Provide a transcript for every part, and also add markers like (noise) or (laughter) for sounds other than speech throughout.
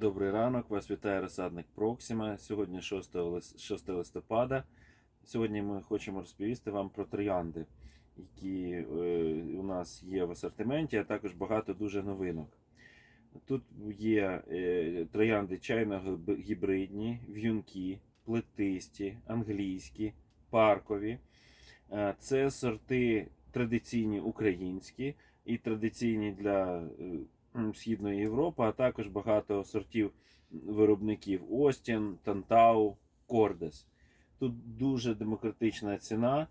Добрий ранок, вас вітає розсадник Проксима. Сьогодні 6 листопада. Сьогодні ми хочемо розповісти вам про троянди, які е, у нас є в асортименті, а також багато дуже новинок. Тут є е, троянди чайно-гібридні, в'юнки, плетисті, англійські, паркові. Е, Це сорти традиційні українські і традиційні для Східної Європи, а також багато сортів виробників Остін, Тантау, Кордес. Тут дуже демократична ціна,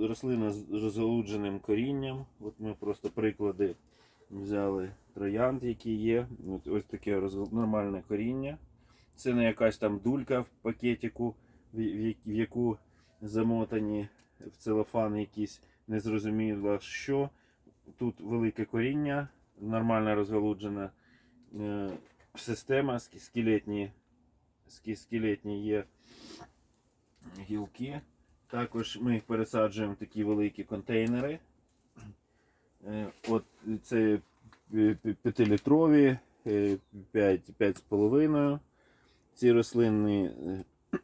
рослина з розгалудженим корінням. От ми просто приклади взяли троянд, які є. От, ось таке нормальне коріння. Це не якась там дулька в пакетику, в, яку замотані в целофан якісь незрозуміло що. Тут велике коріння, нормально розгалуджена е, система, ск- скелетні, скелетні є гілки. Також ми їх пересаджуємо в такі великі контейнери. Е, От це 5-літрові, 5,5. Ці рослини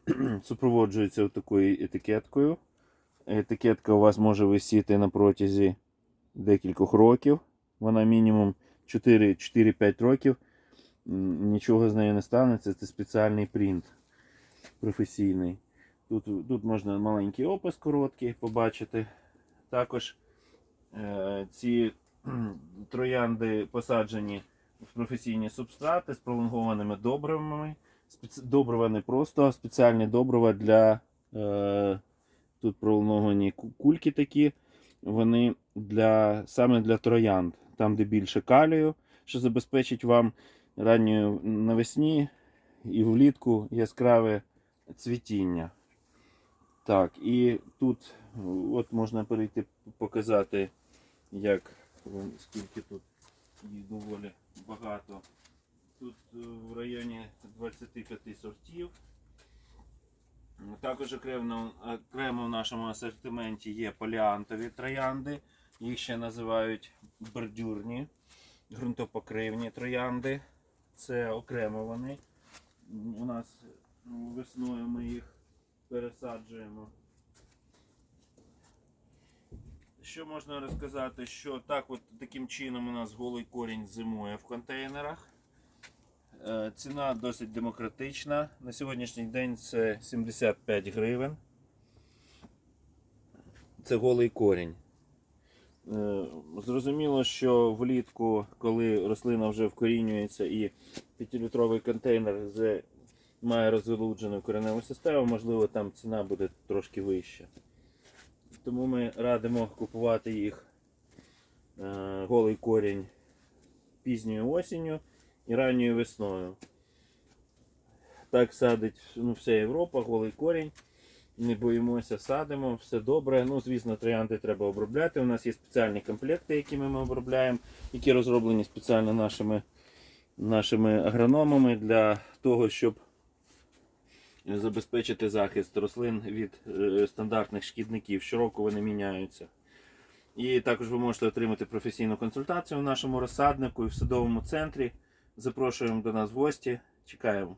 е, (clears throat) супроводжуються такою етикеткою. Етикетка у вас може висіти на протязі декількох років. Вона мінімум 4 4-5 років. Нічого з нею не станеться. Це спеціальний принт професійний. Тут, тут можна маленький опис короткий побачити. Також е, ці троянди посаджені в професійні субстрати з пролонгованими добривами. Добрива не просто, а спеціальні добрива для е, тут пролонговані кульки такі. Вони для, саме для троянд, там, де більше калію, що забезпечить вам ранньою навесні і влітку яскраве цвітіння. Так, і тут от можна перейти показати, як скільки тут їх доволі багато. Тут е, в районі 25 сортів. Також окремо, окремо в нашому асортименті є поліантові троянди. Їх ще називають бордюрні, ґрунтопокривні троянди. Це окремо вони. У нас весною ми їх пересаджуємо. Що можна розказати, що так от таким чином у нас голий корінь зимує в контейнерах. Е, Ціна досить демократична. На сьогоднішній день це 75 гривень. Це голий корінь. Е, Зрозуміло, що влітку, коли рослина вже вкорінюється і 5-літровий контейнер має розгалуджену кореневу систему, можливо, там ціна буде трошки вища. Тому ми радимо купувати їх е, голий корінь пізньою осінню і ранньою весною. Так садить ну, вся Європа, голий корінь. Не боїмося, садимо, все добре. Ну, звісно, троянди треба обробляти. У нас є спеціальні комплекти, якими ми обробляємо, які розроблені спеціально нашими, нашими агрономами для того, щоб забезпечити захист рослин від е, стандартних шкідників. Щороку вони міняються. І також ви можете отримати професійну консультацію в нашому розсаднику і в садовому центрі. Запрошуємо до нас в гості. Чекаємо.